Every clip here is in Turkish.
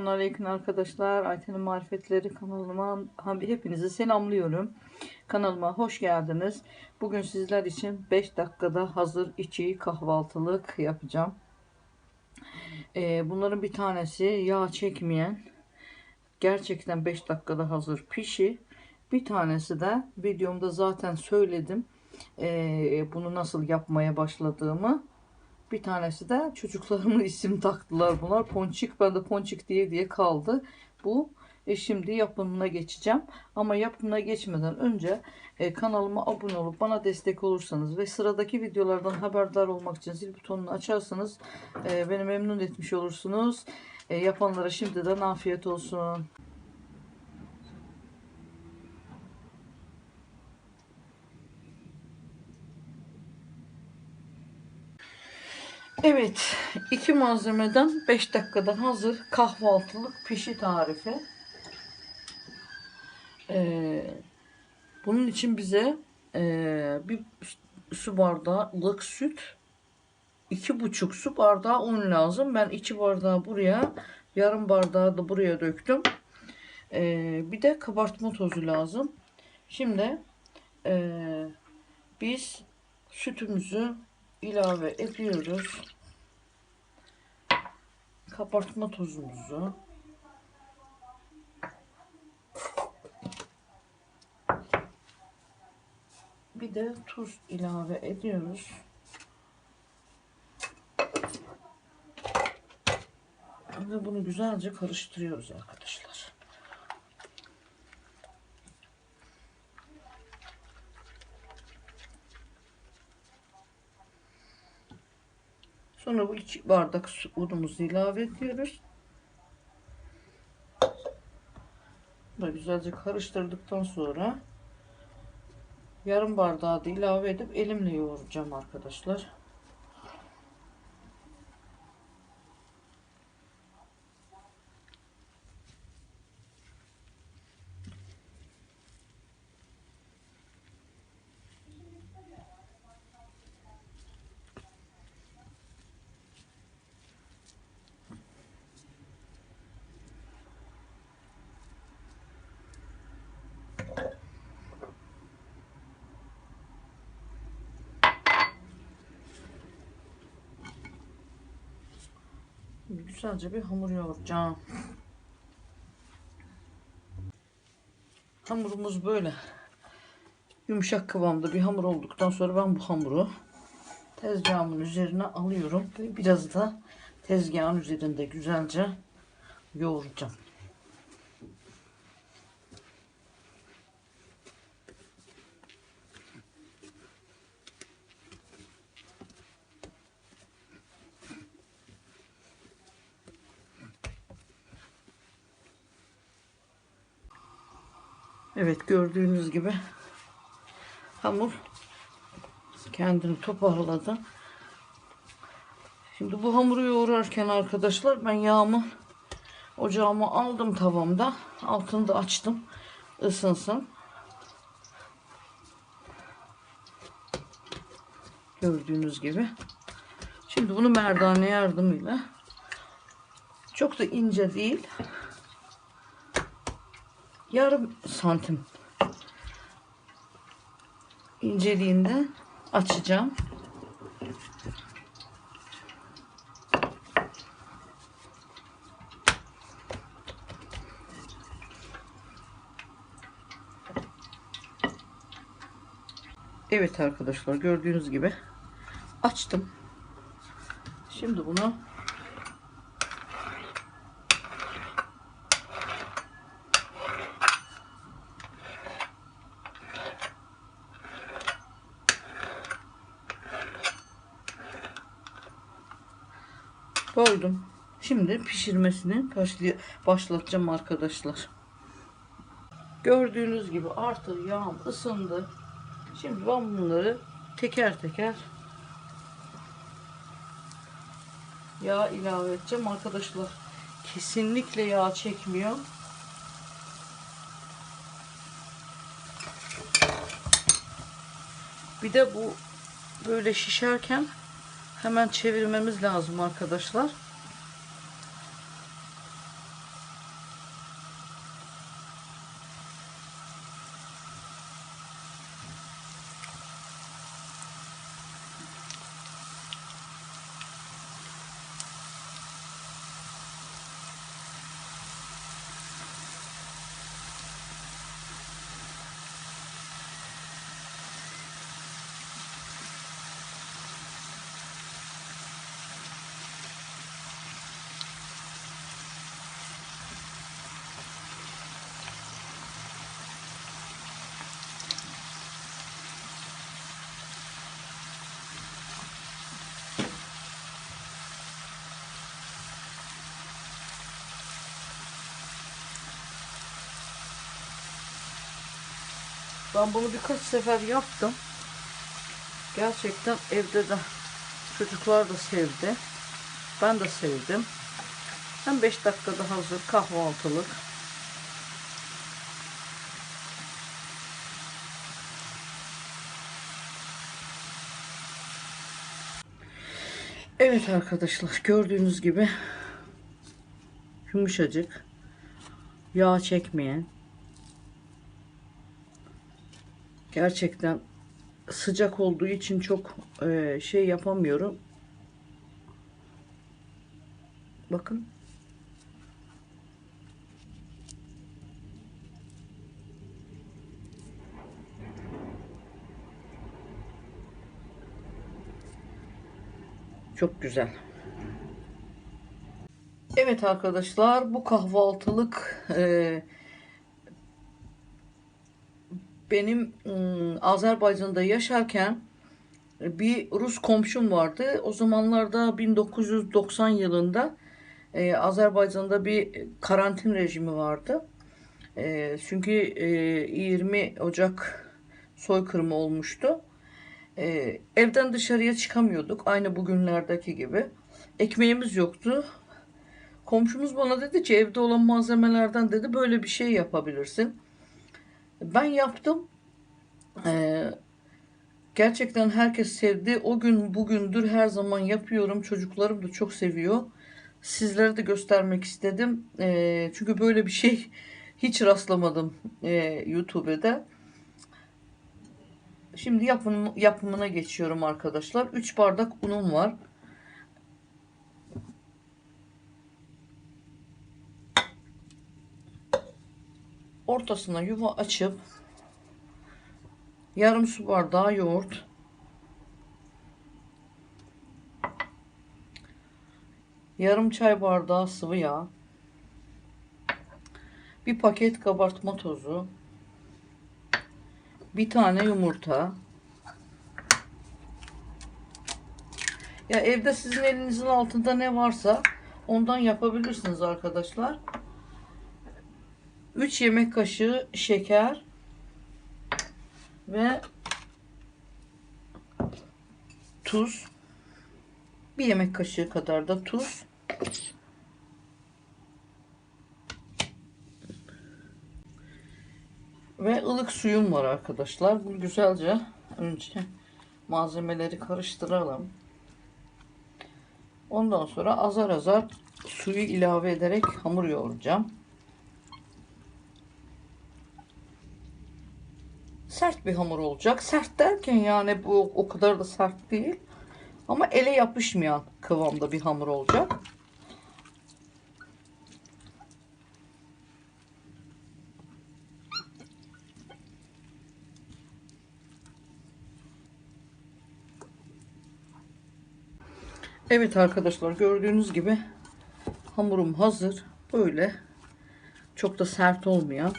Selamun Aleyküm arkadaşlar. Ayten'in Marifetleri kanalıma hepinizi selamlıyorum. Kanalıma hoş geldiniz. Bugün sizler için 5 dakikada hazır içi kahvaltılık yapacağım. Ee, bunların bir tanesi yağ çekmeyen gerçekten 5 dakikada hazır pişi. Bir tanesi de videomda zaten söyledim. Ee, bunu nasıl yapmaya başladığımı. Bir tanesi de çocuklarımın isim taktılar bunlar. Ponçik ben de Ponçik diye diye kaldı. Bu e şimdi yapımına geçeceğim. Ama yapımına geçmeden önce e, kanalıma abone olup bana destek olursanız ve sıradaki videolardan haberdar olmak için zil butonunu açarsanız e, beni memnun etmiş olursunuz. E, yapanlara şimdiden afiyet olsun. Evet, iki malzemeden 5 dakikada hazır kahvaltılık pişi tarifi. Ee, bunun için bize e, bir su bardağı ılık süt, iki buçuk su bardağı un lazım. Ben iki bardağı buraya, yarım bardağı da buraya döktüm. Ee, bir de kabartma tozu lazım. Şimdi e, biz sütümüzü ilave ediyoruz. Kabartma tozumuzu. Bir de tuz ilave ediyoruz. Ve bunu güzelce karıştırıyoruz arkadaşlar. Sonra bu iki bardak unumuzu ilave ediyoruz. Böyle güzelce karıştırdıktan sonra yarım bardağı da ilave edip elimle yoğuracağım arkadaşlar. Güzelce bir hamur yoğuracağım. Hamurumuz böyle yumuşak kıvamda bir hamur olduktan sonra ben bu hamuru tezgahımın üzerine alıyorum ve biraz da tezgahın üzerinde güzelce yoğuracağım. Evet gördüğünüz gibi hamur kendini toparladı. Şimdi bu hamuru yoğurarken arkadaşlar ben yağımı ocağımı aldım tavamda. Altını da açtım. ısınsın. Gördüğünüz gibi. Şimdi bunu merdane yardımıyla çok da ince değil yarım santim inceliğinde açacağım. Evet arkadaşlar gördüğünüz gibi açtım. Şimdi bunu Şimdi pişirmesini başlatacağım arkadaşlar. Gördüğünüz gibi artık yağım ısındı. Şimdi ben bunları teker teker yağ ilave edeceğim arkadaşlar. Kesinlikle yağ çekmiyor. Bir de bu böyle şişerken Hemen çevirmemiz lazım arkadaşlar. Ben bunu birkaç sefer yaptım. Gerçekten evde de çocuklar da sevdi. Ben de sevdim. Hem 5 dakikada hazır kahvaltılık. Evet arkadaşlar gördüğünüz gibi yumuşacık yağ çekmeyen gerçekten sıcak olduğu için çok e, şey yapamıyorum. Bakın. Çok güzel. Evet arkadaşlar bu kahvaltılık e, benim ım, Azerbaycan'da yaşarken bir Rus komşum vardı. O zamanlarda 1990 yılında e, Azerbaycan'da bir karantin rejimi vardı. E, çünkü e, 20 Ocak soykırımı olmuştu. E, evden dışarıya çıkamıyorduk. Aynı bugünlerdeki gibi. Ekmeğimiz yoktu. Komşumuz bana dedi ki evde olan malzemelerden dedi böyle bir şey yapabilirsin. Ben yaptım. Ee, gerçekten herkes sevdi. O gün bugündür her zaman yapıyorum. Çocuklarım da çok seviyor. Sizlere de göstermek istedim. Ee, çünkü böyle bir şey hiç rastlamadım e, YouTube'da. Şimdi yapım, yapımına geçiyorum arkadaşlar. 3 bardak unum var. Ortasına yuva açıp yarım su bardağı yoğurt yarım çay bardağı sıvı yağ bir paket kabartma tozu bir tane yumurta. Ya evde sizin elinizin altında ne varsa ondan yapabilirsiniz arkadaşlar 3 yemek kaşığı şeker ve tuz. Bir yemek kaşığı kadar da tuz. Ve ılık suyum var arkadaşlar. Bunu güzelce önce malzemeleri karıştıralım. Ondan sonra azar azar suyu ilave ederek hamur yoğuracağım. Sert bir hamur olacak. Sert derken yani bu o kadar da sert değil. Ama ele yapışmayan kıvamda bir hamur olacak. Evet arkadaşlar gördüğünüz gibi hamurum hazır. Böyle çok da sert olmayan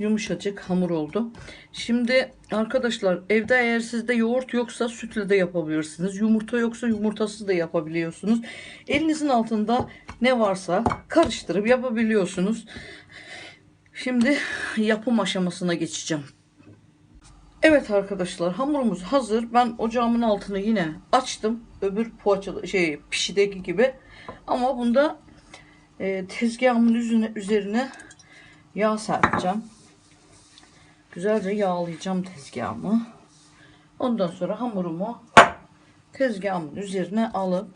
yumuşacık hamur oldu. Şimdi arkadaşlar evde eğer sizde yoğurt yoksa sütle de yapabilirsiniz. Yumurta yoksa yumurtasız da yapabiliyorsunuz. Elinizin altında ne varsa karıştırıp yapabiliyorsunuz. Şimdi yapım aşamasına geçeceğim. Evet arkadaşlar hamurumuz hazır. Ben ocağımın altını yine açtım. Öbür poğaça şey pişideki gibi. Ama bunda e, tezgahımın üzerine, üzerine yağ serpeceğim. Güzelce yağlayacağım tezgahımı. Ondan sonra hamurumu tezgahımın üzerine alıp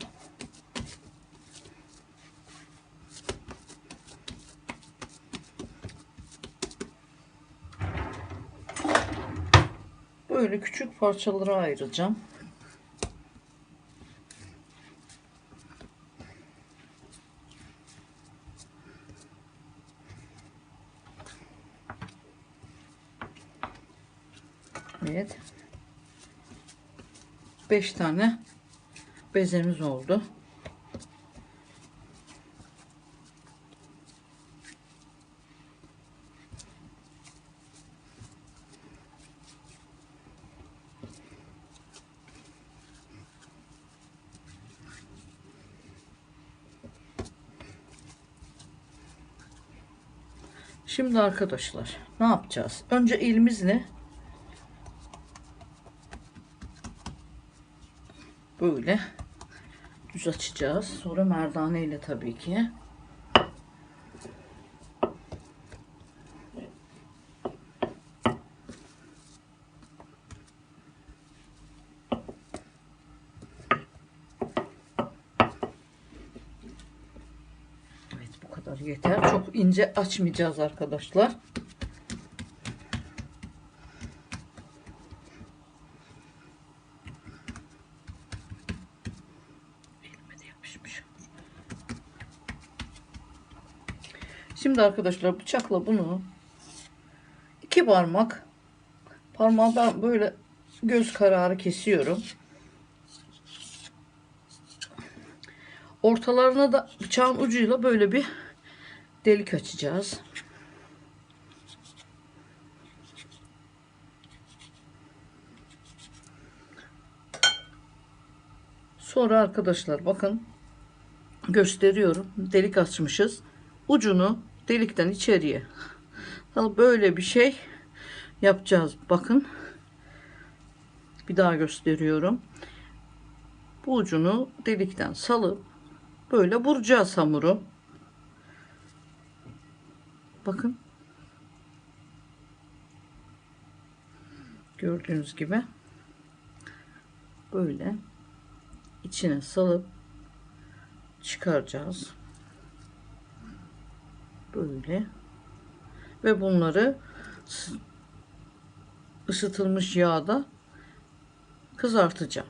böyle küçük parçalara ayıracağım. Evet. 5 tane bezemiz oldu. Şimdi arkadaşlar ne yapacağız? Önce ilimiz ne? Böyle düz açacağız. Sonra merdane ile tabii ki. Evet bu kadar yeter. Çok ince açmayacağız arkadaşlar. Şimdi arkadaşlar bıçakla bunu iki parmak parmağı ben böyle göz kararı kesiyorum. Ortalarına da bıçağın ucuyla böyle bir delik açacağız. Sonra arkadaşlar bakın gösteriyorum. Delik açmışız. Ucunu delikten içeriye. Böyle bir şey yapacağız. Bakın. Bir daha gösteriyorum. Bu ucunu delikten salıp böyle vuracağız hamuru. Bakın. Gördüğünüz gibi böyle içine salıp çıkaracağız. Böyle ve bunları ısıtılmış yağda kızartacağım.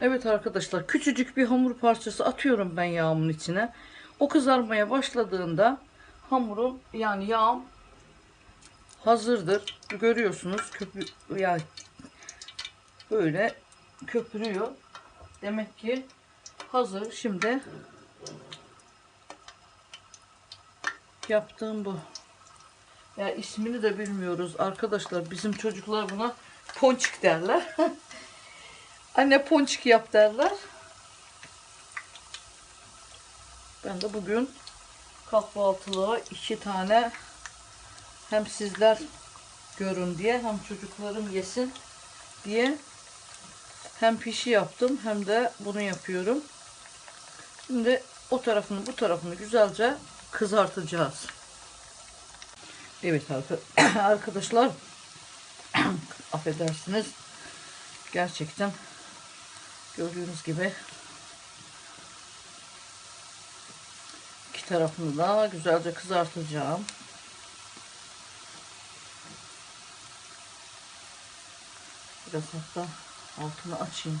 Evet arkadaşlar küçücük bir hamur parçası atıyorum ben yağımın içine. O kızarmaya başladığında hamurum yani yağım hazırdır. Görüyorsunuz köpü yani böyle köpürüyor. Demek ki hazır. Şimdi yaptığım bu. Ya ismini de bilmiyoruz arkadaşlar. Bizim çocuklar buna ponçik derler. Anne ponçik yap derler. Ben de bugün kahvaltılığa iki tane hem sizler görün diye hem çocuklarım yesin diye hem pişi yaptım hem de bunu yapıyorum. Şimdi o tarafını bu tarafını güzelce kızartacağız. Evet arkadaşlar affedersiniz gerçekten gördüğünüz gibi iki tarafını da güzelce kızartacağım. Biraz hatta altını açayım.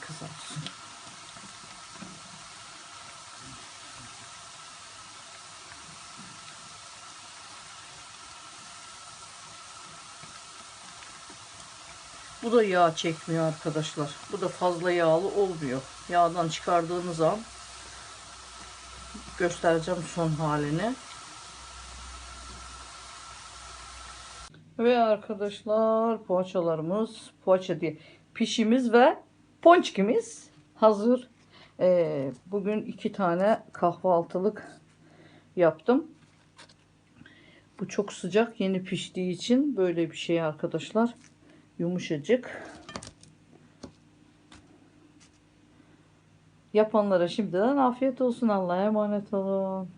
Kızarsın. Bu da yağ çekmiyor arkadaşlar. Bu da fazla yağlı olmuyor. Yağdan çıkardığınız an göstereceğim son halini. Ve arkadaşlar poğaçalarımız, poğaça diye pişimiz ve ponçikimiz hazır. Ee, bugün iki tane kahvaltılık yaptım. Bu çok sıcak yeni piştiği için böyle bir şey arkadaşlar. Yumuşacık. Yapanlara şimdiden afiyet olsun. Allah'a emanet olun.